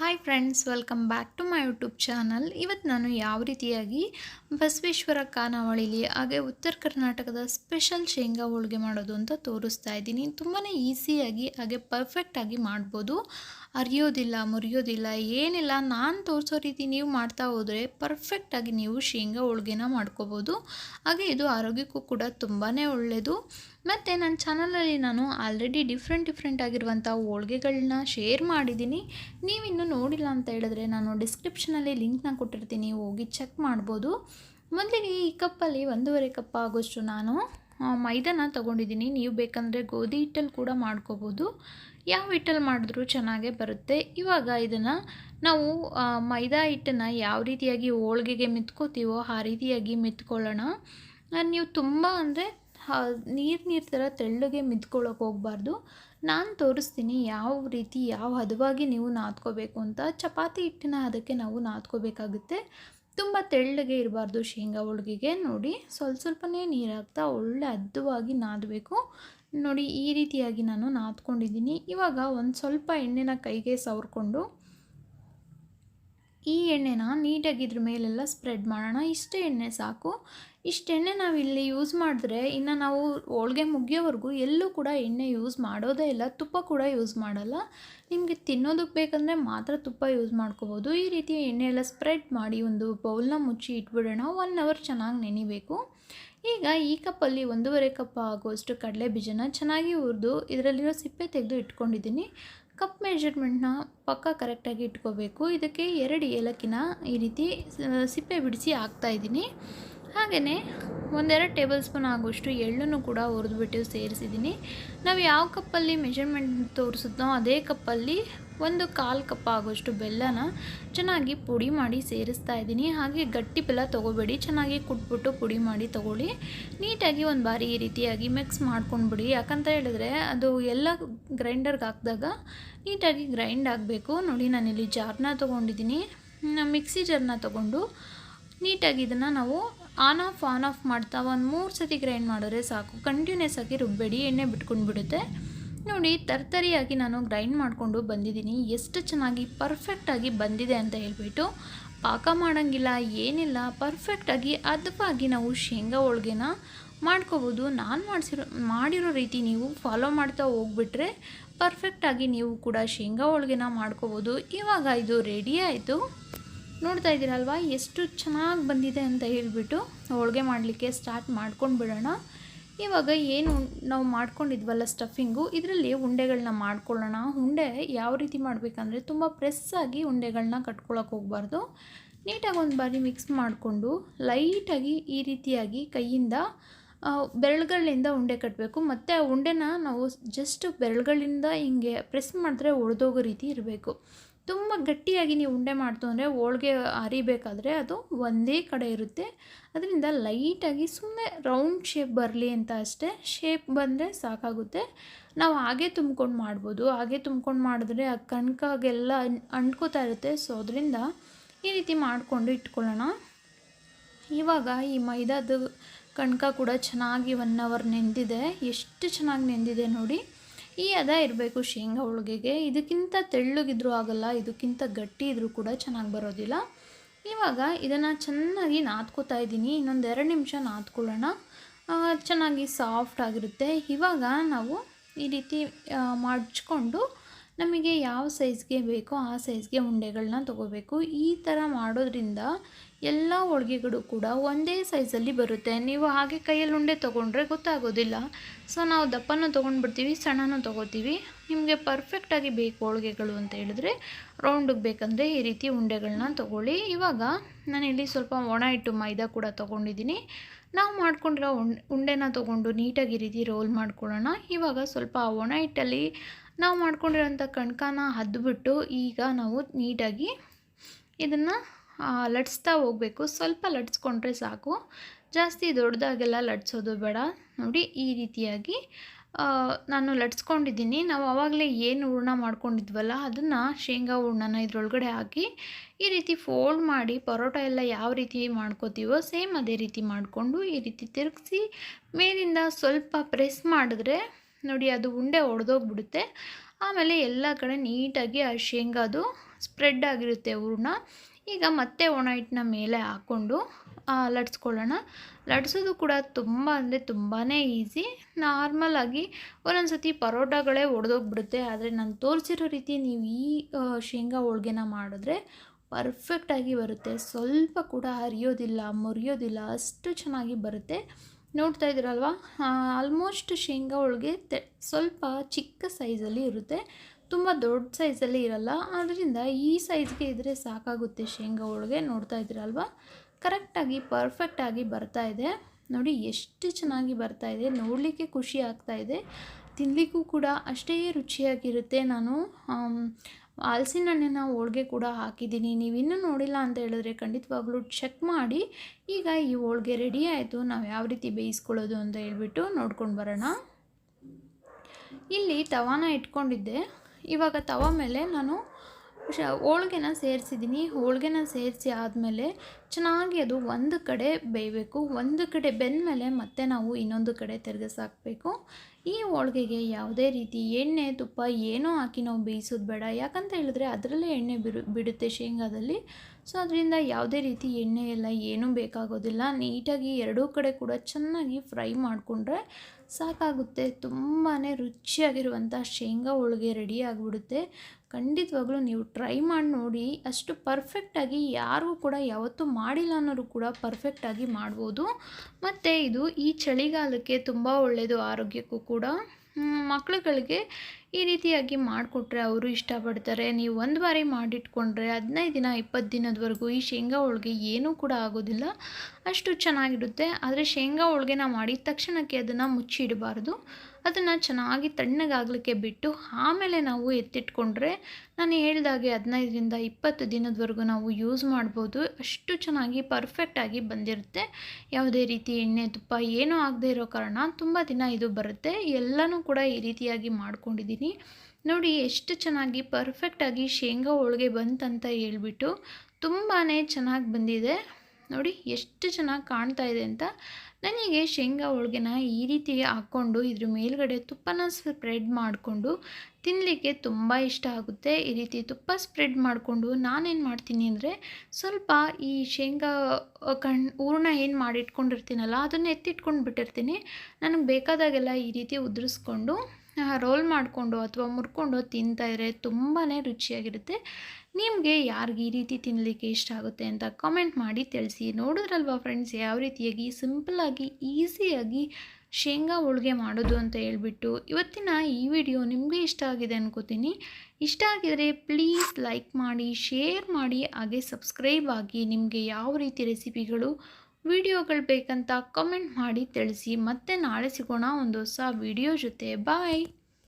Hi friends welcome back to my YouTube channel ಇವತ್ತು ನಾನು ಯಾವ ರೀತಿಯಾಗಿ ಬಸವೇಶ್ವರ ಖಾನಾವಳಿಲಿ ಹಾಗೆ ಉತ್ತರ ಕರ್ನಾಟಕದ ಸ್ಪೆಷಲ್ ಶೇಂಗಾ ಹೋಳಿಗೆ ಮಾಡೋದು ಅಂತ ತೋರಿಸ್ತಾ ಇದ್ದೀನಿ. ತುಂಬಾ ಈಸಿಯಾಗಿ ಹಾಗೆ ಪರ್ಫೆಕ್ಟಾಗಿ ಮಾಡ್ಬೋದು. ಅರಿಯೋದಿಲ್ಲ, ಮುರಿಯೋದಿಲ್ಲ, ಏನಿಲ್ಲ, ನಾನು ತೋರಿಸೋ ರೀತಿ ನೀವು ಮಾಡ್ತಾ ಹೋದರೆ ಪರ್ಫೆಕ್ಟಾಗಿ ನೀವು ಶೇಂಗಾ ಹೋಳಿಗೆನ ಮಾಡ್ಕೋಬೋದು. ಹಾಗೆ ಇದು ಆರೋಗ್ಯಕ್ಕೂ ಕೂಡ ತುಂಬಾ ಒಳ್ಳೆಯದು ಮತ್ತು ನನ್ನ ಚಾನಲಲ್ಲಿ ನಾನು ಆಲ್ರೆಡಿ ಡಿಫ್ರೆಂಟ್ ಡಿಫ್ರೆಂಟ್ ಆಗಿರುವಂಥ ಹೋಳ್ಗೆಗಳನ್ನ ಶೇರ್ ಮಾಡಿದ್ದೀನಿ. ನೀವಿನ್ನೂ ನೋಡಿಲ್ಲ ಅಂತ ಹೇಳಿದ್ರೆ ನಾನು ಡಿಸ್ಕ್ರಿಪ್ಷನಲ್ಲಿ ಲಿಂಕ್ನ ಕೊಟ್ಟಿರ್ತೀನಿ, ಹೋಗಿ ಚೆಕ್ ಮಾಡ್ಬೋದು. ಮೊದಲಿಗೆ ಈ ಕಪ್ಪಲ್ಲಿ ಒಂದೂವರೆ ಕಪ್ ಆಗೋಷ್ಟು ನಾನು ಮೈದಾನ ತೊಗೊಂಡಿದ್ದೀನಿ. ನೀವು ಬೇಕಂದರೆ ಗೋಧಿ ಹಿಟ್ಟಲ್ಲಿ ಕೂಡ ಮಾಡ್ಕೋಬೋದು. ಯಾವ ಹಿಟ್ಟಲ್ಲಿ ಮಾಡಿದ್ರೂ ಚೆನ್ನಾಗೇ ಬರುತ್ತೆ. ಇವಾಗ ಇದನ್ನು ನಾವು ಮೈದಾ ಹಿಟ್ಟನ್ನು ಯಾವ ರೀತಿಯಾಗಿ ಹೋಳ್ಗೆಗೆ ಮಿತ್ಕೋತೀವೋ ಆ ರೀತಿಯಾಗಿ ಮಿತ್ಕೊಳ್ಳೋಣ. ನೀವು ತುಂಬ ಅಂದರೆ ನೀರು ನೀರು ಥರ ತೆಳ್ಳಗೆ ಮಿದ್ಕೊಳ್ಳೋಕೆ ಹೋಗಬಾರ್ದು. ನಾನು ತೋರಿಸ್ತೀನಿ ಯಾವ ರೀತಿ ಯಾವ ಹದವಾಗಿ ನೀವು ನಾದ್ಕೋಬೇಕು ಅಂತ. ಚಪಾತಿ ಹಿಟ್ಟಿನ ಅದಕ್ಕೆ ನಾವು ನಾದ್ಕೋಬೇಕಾಗುತ್ತೆ. ತುಂಬ ತೆಳ್ಳಗೆ ಇರಬಾರ್ದು ಶೇಂಗಾ ಹೋಳಿಗೆಗೆ. ನೋಡಿ, ಸ್ವಲ್ಪ ಸ್ವಲ್ಪನೇ ನೀರು ಹಾಕ್ತಾ ಒಳ್ಳೆ ಹದವಾಗಿ ನಾದಬೇಕು. ನೋಡಿ, ಈ ರೀತಿಯಾಗಿ ನಾನು ನಾದ್ಕೊಂಡಿದ್ದೀನಿ. ಇವಾಗ ಒಂದು ಸ್ವಲ್ಪ ಎಣ್ಣೆನ ಕೈಗೆ ಸವರ್ಕೊಂಡು ಈ ಎಣ್ಣೆನ ನೀಟಾಗಿ ಇದ್ರ ಮೇಲೆಲ್ಲ ಸ್ಪ್ರೆಡ್ ಮಾಡೋಣ. ಇಷ್ಟೇ ಎಣ್ಣೆ ಸಾಕು. ಇಷ್ಟು ಎಣ್ಣೆ ನಾವು ಇಲ್ಲಿ ಯೂಸ್ ಮಾಡಿದ್ರೆ ಇನ್ನು ನಾವು ಹೋಳ್ಗೆ ಮುಗಿಯೋವರೆಗೂ ಎಲ್ಲೂ ಕೂಡ ಎಣ್ಣೆ ಯೂಸ್ ಮಾಡೋದೇ ಇಲ್ಲ, ತುಪ್ಪ ಕೂಡ ಯೂಸ್ ಮಾಡಲ್ಲ. ನಿಮಗೆ ತಿನ್ನೋದಕ್ಕೆ ಬೇಕಂದರೆ ಮಾತ್ರ ತುಪ್ಪ ಯೂಸ್ ಮಾಡ್ಕೋಬೋದು. ಈ ರೀತಿ ಎಣ್ಣೆ ಎಲ್ಲ ಸ್ಪ್ರೆಡ್ ಮಾಡಿ ಒಂದು ಬೌಲ್ನ ಮುಚ್ಚಿ ಇಟ್ಬಿಡೋಣ. ಒನ್ ಅವರ್ ಚೆನ್ನಾಗಿ ನೆನಿಬೇಕು. ಈಗ ಈ ಕಪ್ಪಲ್ಲಿ ಒಂದೂವರೆ ಕಪ್ ಆಗುವಷ್ಟು ಕಡಲೆ ಬೀಜನ ಚೆನ್ನಾಗಿ ಹುರಿದು ಇದರಲ್ಲಿರೋ ಸಿಪ್ಪೆ ತೆಗೆದು ಇಟ್ಕೊಂಡಿದ್ದೀನಿ. ಕಪ್ ಮೆಜರ್ಮೆಂಟ್ನ ಪಕ್ಕ ಕರೆಕ್ಟಾಗಿ ಇಟ್ಕೋಬೇಕು. ಇದಕ್ಕೆ ಎರಡು ಏಲಕ್ಕಿನ ಈ ರೀತಿ ಸಿಪ್ಪೆ ಬಿಡಿಸಿ ಹಾಕ್ತಾಯಿದ್ದೀನಿ ಹಾಗೆಯೇ ಒಂದೆರಡು ಟೇಬಲ್ ಸ್ಪೂನ್ ಆಗುವಷ್ಟು ಎಳ್ಳನ್ನು ಕೂಡ ಹುರಿದ್ಬಿಟ್ಟು ಸೇರಿಸಿದ್ದೀನಿ. ನಾವು ಯಾವ ಕಪ್ಪಲ್ಲಿ ಮೆಜರ್ಮೆಂಟ್ ತೋರಿಸುತ್ತೋ ಅದೇ ಕಪ್ಪಲ್ಲಿ ಒಂದು ಕಾಲು ಕಪ್ ಆಗುವಷ್ಟು ಬೆಲ್ಲನ ಚೆನ್ನಾಗಿ ಪುಡಿ ಮಾಡಿ ಸೇರಿಸ್ತಾ ಇದ್ದೀನಿ. ಹಾಗೆ ಗಟ್ಟಿ ಬೆಲ್ಲ ತೊಗೋಬೇಡಿ, ಚೆನ್ನಾಗಿ ಕುಟ್ಬಿಟ್ಟು ಪುಡಿ ಮಾಡಿ ತೊಗೊಳ್ಳಿ. ನೀಟಾಗಿ ಒಂದು ಬಾರಿ ಈ ರೀತಿಯಾಗಿ ಮಿಕ್ಸ್ ಮಾಡ್ಕೊಂಡ್ಬಿಡಿ. ಯಾಕಂತ ಹೇಳಿದ್ರೆ ಅದು ಎಲ್ಲ ಗ್ರೈಂಡರ್ಗೆ ಹಾಕಿದಾಗ ನೀಟಾಗಿ ಗ್ರೈಂಡ್ ಆಗಬೇಕು. ನೋಡಿ ನಾನಿಲ್ಲಿ ಜಾರ್ನ ತೊಗೊಂಡಿದ್ದೀನಿ. ಮಿಕ್ಸಿ ಜಾರ್ನ ತೊಗೊಂಡು ನೀಟಾಗಿ ಇದನ್ನು ನಾವು ಆನ್ ಆಫ್ ಆನ್ ಆಫ್ ಮಾಡ್ತಾ ಒಂದು ಮೂರು ಸತಿ ಗ್ರೈಂಡ್ ಮಾಡಿದ್ರೆ ಸಾಕು. ಕಂಟಿನ್ಯೂಸ್ ಆಗಿ ರುಬ್ಬೇಡಿ, ಎಣ್ಣೆ ಬಿಟ್ಕೊಂಡು ಬಿಡುತ್ತೆ. ನೋಡಿ, ತರ್ತರಿಯಾಗಿ ನಾನು ಗ್ರೈಂಡ್ ಮಾಡಿಕೊಂಡು ಬಂದಿದ್ದೀನಿ. ಎಷ್ಟು ಚೆನ್ನಾಗಿ ಪರ್ಫೆಕ್ಟಾಗಿ ಬಂದಿದೆ ಅಂತ ಹೇಳ್ಬಿಟ್ಟು ಪಾಕ ಮಾಡೋಂಗಿಲ್ಲ, ಏನಿಲ್ಲ. ಪರ್ಫೆಕ್ಟಾಗಿ ಅದವಾಗಿ ನಾವು ಶೇಂಗಾ ಹೋಳ್ಗೆನ ಮಾಡ್ಕೋಬೋದು. ನಾನು ಮಾಡಿಸಿರೋ, ಮಾಡಿರೋ ರೀತಿ ನೀವು ಫಾಲೋ ಮಾಡ್ತಾ ಹೋಗ್ಬಿಟ್ರೆ ಪರ್ಫೆಕ್ಟಾಗಿ ನೀವು ಕೂಡ ಶೇಂಗಾ ಹೋಳ್ಗೆನ ಮಾಡ್ಕೋಬೋದು. ಇವಾಗ ಇದು ರೆಡಿ ಆಯಿತು. ನೋಡ್ತಾ ಇದ್ದೀರಲ್ವ? ಎಷ್ಟು ಚೆನ್ನಾಗಿ ಬಂದಿದೆ ಅಂತ ಹೇಳಿಬಿಟ್ಟು ಹೋಳಿಗೆ ಮಾಡಲಿಕ್ಕೆ ಸ್ಟಾರ್ಟ್ ಮಾಡ್ಕೊಂಡು ಬಿಡೋಣ. ಇವಾಗ ಏನು ನಾವು ಮಾಡ್ಕೊಂಡಿದ್ವಲ್ಲ ಸ್ಟಫಿಂಗು ಇದರಲ್ಲಿ ಉಂಡೆಗಳನ್ನ ಮಾಡ್ಕೊಳ್ಳೋಣ. ಉಂಡೆ ಯಾವ ರೀತಿ ಮಾಡಬೇಕಂದ್ರೆ ತುಂಬ ಪ್ರೆಸ್ಸಾಗಿ ಉಂಡೆಗಳನ್ನ ಕಟ್ಕೊಳಕ್ಕೆ ಹೋಗ್ಬಾರ್ದು. ನೀಟಾಗಿ ಒಂದು ಬಾರಿ ಮಿಕ್ಸ್ ಮಾಡಿಕೊಂಡು ಲೈಟಾಗಿ ಈ ರೀತಿಯಾಗಿ ಕೈಯಿಂದ ಬೆರಳುಗಳಿಂದ ಉಂಡೆ ಕಟ್ಟಬೇಕು ಮತ್ತು ಆ ಉಂಡೆನ ನಾವು ಜಸ್ಟ್ ಬೆರಳುಗಳಿಂದ ಹಿಂಗೆ ಪ್ರೆಸ್ ಮಾಡಿದ್ರೆ ಒಡೆದೋಗೋ ರೀತಿ ಇರಬೇಕು. ತುಂಬ ಗಟ್ಟಿಯಾಗಿ ನೀವು ಉಂಡೆ ಮಾಡ್ತು ಅಂದರೆ ಹೋಳ್ಗೆ ಅರಿಬೇಕಾದ್ರೆ ಅದು ಒಂದೇ ಕಡೆ ಇರುತ್ತೆ. ಅದರಿಂದ ಲೈಟಾಗಿ ಸುಮ್ಮನೆ ರೌಂಡ್ ಶೇಪ್ ಬರಲಿ ಅಂತ ಅಷ್ಟೇ, ಶೇಪ್ ಬಂದರೆ ಸಾಕಾಗುತ್ತೆ. ನಾವು ಹಾಗೆ ತುಂಬ್ಕೊಂಡು ಮಾಡ್ಬೋದು. ಹಾಗೆ ತುಂಬ್ಕೊಂಡು ಮಾಡಿದ್ರೆ ಆ ಕಣ್ಕಾಗೆಲ್ಲ ಅಂಟ್ಕೋತಾ ಇರುತ್ತೆ. ಸೊ, ಅದರಿಂದ ಈ ರೀತಿ ಮಾಡಿಕೊಂಡು ಇಟ್ಕೊಳ್ಳೋಣ. ಇವಾಗ ಈ ಮೈದಾದ ಕಣ್ಕ ಕೂಡ ಚೆನ್ನಾಗಿ ಒನ್ ಅವರ್ ನೆಂದಿದೆ. ಎಷ್ಟು ಚೆನ್ನಾಗಿ ನೆಂದಿದೆ ನೋಡಿ. ಈ ಹದ ಇರಬೇಕು ಶೇಂಗಾ ಹೋಳಿಗೆಗೆ. ಇದಕ್ಕಿಂತ ತೆಳ್ಳಗಿದ್ರೂ ಆಗಲ್ಲ, ಇದಕ್ಕಿಂತ ಗಟ್ಟಿ ಇದ್ರೂ ಕೂಡ ಚೆನ್ನಾಗಿ ಬರೋದಿಲ್ಲ. ಇವಾಗ ಇದನ್ನು ಚೆನ್ನಾಗಿ ನಾದ್ಕೋತಾ ಇದ್ದೀನಿ. ಇನ್ನೊಂದು ಎರಡು ನಿಮಿಷ ನಾದ್ಕೊಳ್ಳೋಣ. ಚೆನ್ನಾಗಿ ಸಾಫ್ಟ್ ಆಗಿರುತ್ತೆ. ಇವಾಗ ನಾವು ಈ ರೀತಿ ಮಡ್ಚ್ಕೊಂಡು ನಮಗೆ ಯಾವ ಸೈಜ್ಗೆ ಬೇಕೋ ಆ ಸೈಜ್ಗೆ ಉಂಡೆಗಳನ್ನ ತೊಗೋಬೇಕು. ಈ ಥರ ಮಾಡೋದ್ರಿಂದ ಎಲ್ಲ ಹೋಳಿಗೆಗಳು ಕೂಡ ಒಂದೇ ಸೈಜಲ್ಲಿ ಬರುತ್ತೆ. ನೀವು ಹಾಗೆ ಕೈಯಲ್ಲಿ ಉಂಡೆ ತೊಗೊಂಡ್ರೆ ಗೊತ್ತಾಗೋದಿಲ್ಲ. ಸೊ ನಾವು ದಪ್ಪನೂ ತೊಗೊಂಡ್ಬಿಡ್ತೀವಿ ಸಣ್ಣನೂ ತೊಗೋತೀವಿ. ನಿಮಗೆ ಪರ್ಫೆಕ್ಟಾಗಿ ಬೇಕು ಹೋಳಿಗೆಗಳು ಅಂತ ಹೇಳಿದ್ರೆ ರೌಂಡಿಗೆ ಬೇಕಂದರೆ ಈ ರೀತಿ ಉಂಡೆಗಳನ್ನ ತೊಗೊಳ್ಳಿ. ಇವಾಗ ನಾನಿಲ್ಲಿ ಸ್ವಲ್ಪ ಒಣ ಹಿಟ್ಟು ಮೈದಾ ಕೂಡ ತೊಗೊಂಡಿದ್ದೀನಿ. ನಾವು ಮಾಡ್ಕೊಂಡಿರೋ ಉಂಡ್, ಉಂಡೆನ ತೊಗೊಂಡು ನೀಟಾಗಿ ರೀತಿ ರೋಲ್ ಮಾಡ್ಕೊಳ್ಳೋಣ. ಇವಾಗ ಸ್ವಲ್ಪ ಒಣ ಹಿಟ್ಟಲ್ಲಿ ನಾವು ಮಾಡ್ಕೊಂಡಿರೋಂಥ ಕಣ್ಕಾನ ಹದ್ದುಬಿಟ್ಟು ಈಗ ನಾವು ನೀಟಾಗಿ ಇದನ್ನು ಲಟ್ಸ್ತಾ ಹೋಗಬೇಕು. ಸ್ವಲ್ಪ ಲಟ್ಸ್ಕೊಂಡ್ರೆ ಸಾಕು. ಜಾಸ್ತಿ ದೊಡ್ಡದಾಗೆಲ್ಲ ಲಟ್ಸೋದು ಬೇಡ. ನೋಡಿ, ಈ ರೀತಿಯಾಗಿ ನಾನು ಲಟ್ಸ್ಕೊಂಡಿದ್ದೀನಿ. ನಾವು ಆವಾಗಲೇ ಏನು ಹೂರ್ಣ ಮಾಡ್ಕೊಂಡಿದ್ವಲ್ಲ, ಅದನ್ನು ಶೇಂಗಾ ಹೂರ್ಣನ ಇದರೊಳಗಡೆ ಹಾಕಿ, ಈ ರೀತಿ ಫೋಲ್ಡ್ ಮಾಡಿ, ಪರೋಟ ಎಲ್ಲ ಯಾವ ರೀತಿ ಮಾಡ್ಕೋತೀವೋ ಸೇಮ್ ಅದೇ ರೀತಿ ಮಾಡಿಕೊಂಡು, ಈ ರೀತಿ ತಿರುಗಿಸಿ, ಮೇಲಿಂದ ಸ್ವಲ್ಪ ಪ್ರೆಸ್ ಮಾಡಿದ್ರೆ, ನೋಡಿ, ಅದು ಉಂಡೆ ಒಡೆದೋಗ್ಬಿಡುತ್ತೆ. ಆಮೇಲೆ ಎಲ್ಲ ಕಡೆ ನೀಟಾಗಿ ಆ ಶೇಂಗಾದು ಸ್ಪ್ರೆಡ್ ಆಗಿರುತ್ತೆ ಹೂರ್ಣ. ಈಗ ಮತ್ತೆ ಒಣ ಹಿಟ್ಟನ್ನ ಮೇಲೆ ಹಾಕ್ಕೊಂಡು ಲಟ್ಸ್ಕೊಳ್ಳೋಣ. ಲಟ್ಸೋದು ಕೂಡ ತುಂಬ ಅಂದರೆ ತುಂಬಾ ಈಸಿ. ನಾರ್ಮಲಾಗಿ ಒಂದೊಂದು ಸತಿ ಪರೋಟಗಳೇ ಒಡೆದೋಗ್ಬಿಡುತ್ತೆ. ಆದರೆ ನಾನು ತೋರಿಸಿರೋ ರೀತಿ ನೀವು ಈ ಶೇಂಗಾ ಹೋಳ್ಗೆನ ಮಾಡಿದ್ರೆ ಪರ್ಫೆಕ್ಟಾಗಿ ಬರುತ್ತೆ. ಸ್ವಲ್ಪ ಕೂಡ ಹರಿಯೋದಿಲ್ಲ, ಮುರಿಯೋದಿಲ್ಲ, ಅಷ್ಟು ಚೆನ್ನಾಗಿ ಬರುತ್ತೆ. ನೋಡ್ತಾ ಇದ್ದೀರಲ್ವಾ? ಆಲ್ಮೋಸ್ಟ್ ಶೇಂಗಾ ಹೋಳಿಗೆ ತೆ, ಸ್ವಲ್ಪ ಚಿಕ್ಕ ಸೈಜಲ್ಲಿ ಇರುತ್ತೆ. ತುಂಬ ದೊಡ್ಡ ಸೈಜಲ್ಲಿ ಇರಲ್ಲ. ಆದ್ದರಿಂದ ಈ ಸೈಜ್ಗೆ ಇದ್ದರೆ ಸಾಕಾಗುತ್ತೆ ಶೇಂಗಾ ಹೋಳ್ಗೆ ನೋಡ್ತಾ ಇದ್ದೀರಲ್ವಾ? ಕರೆಕ್ಟಾಗಿ ಪರ್ಫೆಕ್ಟಾಗಿ ಬರ್ತಾ ಇದೆ. ನೋಡಿ ಎಷ್ಟು ಚೆನ್ನಾಗಿ ಬರ್ತಾ ಇದೆ. ನೋಡಲಿಕ್ಕೆ ಖುಷಿ ಆಗ್ತಾ ಇದೆ. ತಿನ್ನಲಿಕ್ಕೂ ಕೂಡ ಅಷ್ಟೇ ರುಚಿಯಾಗಿರುತ್ತೆ. ನಾನು ಹಲಸಿನ ಹಣ್ಣಿನ ಹೋಳಿಗೆ ಕೂಡ ಹಾಕಿದ್ದೀನಿ. ನೀವು ಇನ್ನೂ ನೋಡಿಲ್ಲ ಅಂತ ಹೇಳಿದ್ರೆ ಖಂಡಿತವಾಗ್ಲೂ ಚೆಕ್ ಮಾಡಿ. ಈಗ ಈ ಹೋಳಿಗೆ ರೆಡಿ ಆಯಿತು. ನಾವು ಯಾವ ರೀತಿ ಬೇಯಿಸ್ಕೊಳ್ಳೋದು ಅಂತ ಹೇಳ್ಬಿಟ್ಟು ನೋಡ್ಕೊಂಡು ಬರೋಣ. ಇಲ್ಲಿ ತವಾನ ಇಟ್ಕೊಂಡಿದ್ದೆ. ಇವಾಗ ತವ ಮೇಲೆ ನಾನು ಶ, ಹೋಳ್ಗೆನ ಸೇರಿಸಿದ್ದೀನಿ. ಹೋಳ್ಗೆನ ಸೇರಿಸಿ ಆದಮೇಲೆ ಚೆನ್ನಾಗಿ ಅದು ಒಂದು ಕಡೆ ಬೇಯಬೇಕು. ಒಂದು ಕಡೆ ಬೆಂದಮೇಲೆ ಮತ್ತೆ ನಾವು ಇನ್ನೊಂದು ಕಡೆ ತಿರುಗಿಸಾಕಬೇಕು ಈ ಹೋಳ್ಗೆಗೆ ಯಾವುದೇ ರೀತಿ ಎಣ್ಣೆ, ತುಪ್ಪ ಏನೂ ಹಾಕಿ ನಾವು ಬೇಯಿಸೋದು ಬೇಡ. ಯಾಕಂತ ಹೇಳಿದ್ರೆ ಅದರಲ್ಲೇ ಎಣ್ಣೆ ಬಿಡು ಬಿಡುತ್ತೆ ಶೇಂಗಾದಲ್ಲಿ. ಸೊ, ಅದರಿಂದ ಯಾವುದೇ ರೀತಿ ಎಣ್ಣೆ ಎಲ್ಲ ಏನೂ ಬೇಕಾಗೋದಿಲ್ಲ. ನೀಟಾಗಿ ಎರಡೂ ಕಡೆ ಕೂಡ ಚೆನ್ನಾಗಿ ಫ್ರೈ ಮಾಡಿಕೊಂಡ್ರೆ ಸಾಕಾಗುತ್ತೆ. ತುಂಬಾ ರುಚಿಯಾಗಿರುವಂಥ ಶೇಂಗಾ ಹೋಳಿಗೆ ರೆಡಿ ಆಗಿಬಿಡುತ್ತೆ. ಖಂಡಿತವಾಗ್ಲೂ ನೀವು ಟ್ರೈ ಮಾಡಿ ನೋಡಿ. ಅಷ್ಟು ಪರ್ಫೆಕ್ಟಾಗಿ ಯಾರಿಗೂ ಕೂಡ ಯಾವತ್ತೂ ಮಾಡಿಲ್ಲ ಅನ್ನೋರು ಕೂಡ ಪರ್ಫೆಕ್ಟಾಗಿ ಮಾಡ್ಬೋದು. ಮತ್ತು ಇದು ಈ ಚಳಿಗಾಲಕ್ಕೆ ತುಂಬ ಒಳ್ಳೆಯದು ಆರೋಗ್ಯಕ್ಕೂ ಕೂಡ. ಮಕ್ಕಳುಗಳಿಗೆ ಈ ರೀತಿಯಾಗಿ ಮಾಡಿಕೊಟ್ರೆ ಅವರು ಇಷ್ಟಪಡ್ತಾರೆ. ನೀವು ಒಂದು ಬಾರಿ ಮಾಡಿಟ್ಕೊಂಡ್ರೆ ಹದಿನೈದು ದಿನ ಇಪ್ಪತ್ತು ದಿನದವರೆಗೂ ಈ ಶೇಂಗಾ ಹೋಳಿಗೆ ಏನೂ ಕೂಡ ಆಗೋದಿಲ್ಲ. ಅಷ್ಟು ಚೆನ್ನಾಗಿರುತ್ತೆ. ಆದರೆ ಶೇಂಗಾ ಹೋಳ್ಗೆನ ಮಾಡಿದ ತಕ್ಷಣಕ್ಕೆ ಅದನ್ನು ಮುಚ್ಚಿಡಬಾರ್ದು. ಅದನ್ನು ಚೆನ್ನಾಗಿ ತಣ್ಣಗಾಗಲಿಕ್ಕೆ ಬಿಟ್ಟು ಆಮೇಲೆ ನಾವು ಎತ್ತಿಟ್ಕೊಂಡ್ರೆ ನಾನು ಹೇಳ್ದಾಗೆ ಹದಿನೈದರಿಂದ ಇಪ್ಪತ್ತು ದಿನದವರೆಗೂ ನಾವು ಯೂಸ್ ಮಾಡ್ಬೋದು. ಅಷ್ಟು ಚೆನ್ನಾಗಿ ಪರ್ಫೆಕ್ಟಾಗಿ ಬಂದಿರುತ್ತೆ. ಯಾವುದೇ ರೀತಿ ಎಣ್ಣೆ ತುಪ್ಪ ಏನೂ ಆಗದೆ ಇರೋ ಕಾರಣ ತುಂಬ ದಿನ ಇದು ಬರುತ್ತೆ. ಎಲ್ಲನೂ ಕೂಡ ಈ ರೀತಿಯಾಗಿ ಮಾಡ್ಕೊಂಡಿದ್ದೀನಿ. ನೋಡಿ ಎಷ್ಟು ಚೆನ್ನಾಗಿ ಪರ್ಫೆಕ್ಟಾಗಿ ಶೇಂಗಾ ಹೋಳಿಗೆ ಬಂತಂತ ಹೇಳಿಬಿಟ್ಟು ತುಂಬಾ ಚೆನ್ನಾಗಿ ಬಂದಿದೆ. ನೋಡಿ ಎಷ್ಟು ಚೆನ್ನಾಗಿ ಕಾಣ್ತಾ ಇದೆ ಅಂತ ನನಗೆ ಶೇಂಗಾ ಹೋಳ್ಗೆನ ಈ ರೀತಿ ಹಾಕ್ಕೊಂಡು ಇದ್ರ ಮೇಲ್ಗಡೆ ತುಪ್ಪನ ಸ್ಪ್ರೆಡ್ ಮಾಡಿಕೊಂಡು ತಿನ್ನಲಿಕ್ಕೆ ತುಂಬ ಇಷ್ಟ ಆಗುತ್ತೆ. ಈ ರೀತಿ ತುಪ್ಪ ಸ್ಪ್ರೆಡ್ ಮಾಡಿಕೊಂಡು ನಾನೇನು ಮಾಡ್ತೀನಿ ಅಂದರೆ ಸ್ವಲ್ಪ ಈ ಶೇಂಗಾ ಕಣ್ ಹೂರ್ಣ ಏನು ಮಾಡಿಟ್ಕೊಂಡಿರ್ತೀನಲ್ಲ ಅದನ್ನು ಎತ್ತಿಟ್ಕೊಂಡು ಬಿಟ್ಟಿರ್ತೀನಿ. ನನಗೆ ಬೇಕಾದಾಗೆಲ್ಲ ಈ ರೀತಿ ಉದುರಿಸ್ಕೊಂಡು ರೋಲ್ ಮಾಡಿಕೊಂಡು ಅಥವಾ ಮುರ್ಕೊಂಡು ತಿಂತಾಯಿದ್ರೆ ತುಂಬಾ ರುಚಿಯಾಗಿರುತ್ತೆ. ನಿಮಗೆ ಯಾರಿಗೆ ಈ ರೀತಿ ತಿನ್ನಲಿಕ್ಕೆ ಇಷ್ಟ ಆಗುತ್ತೆ ಅಂತ ಕಮೆಂಟ್ ಮಾಡಿ ತಿಳಿಸಿ. ನೋಡಿದ್ರಲ್ವಾ ಫ್ರೆಂಡ್ಸ್ ಯಾವ ರೀತಿಯಾಗಿ ಸಿಂಪಲ್ಲಾಗಿ ಈಸಿಯಾಗಿ ಶೇಂಗಾ ಹೋಳಿಗೆ ಮಾಡೋದು ಅಂತ ಹೇಳ್ಬಿಟ್ಟು ಇವತ್ತಿನ ಈ ವಿಡಿಯೋ ನಿಮಗೆ ಇಷ್ಟ ಆಗಿದೆ ಅನ್ಕೋತೀನಿ. ಇಷ್ಟ ಆಗಿದರೆ ಪ್ಲೀಸ್ ಲೈಕ್ ಮಾಡಿ ಶೇರ್ ಮಾಡಿ, ಹಾಗೆ ಸಬ್ಸ್ಕ್ರೈಬ್ ಆಗಿ ನಿಮಗೆ ಯಾವ ರೀತಿ ರೆಸಿಪಿಗಳು ವಿಡಿಯೋಗಳು ಬೇಕಂತ ಕಮೆಂಟ್ ಮಾಡಿ ತಿಳಿಸಿ. ಮತ್ತೆ ನಾಳೆ ಸಿಗೋಣ ಒಂದು ಹೊಸ ವಿಡಿಯೋ ಜೊತೆ. ಬಾಯ್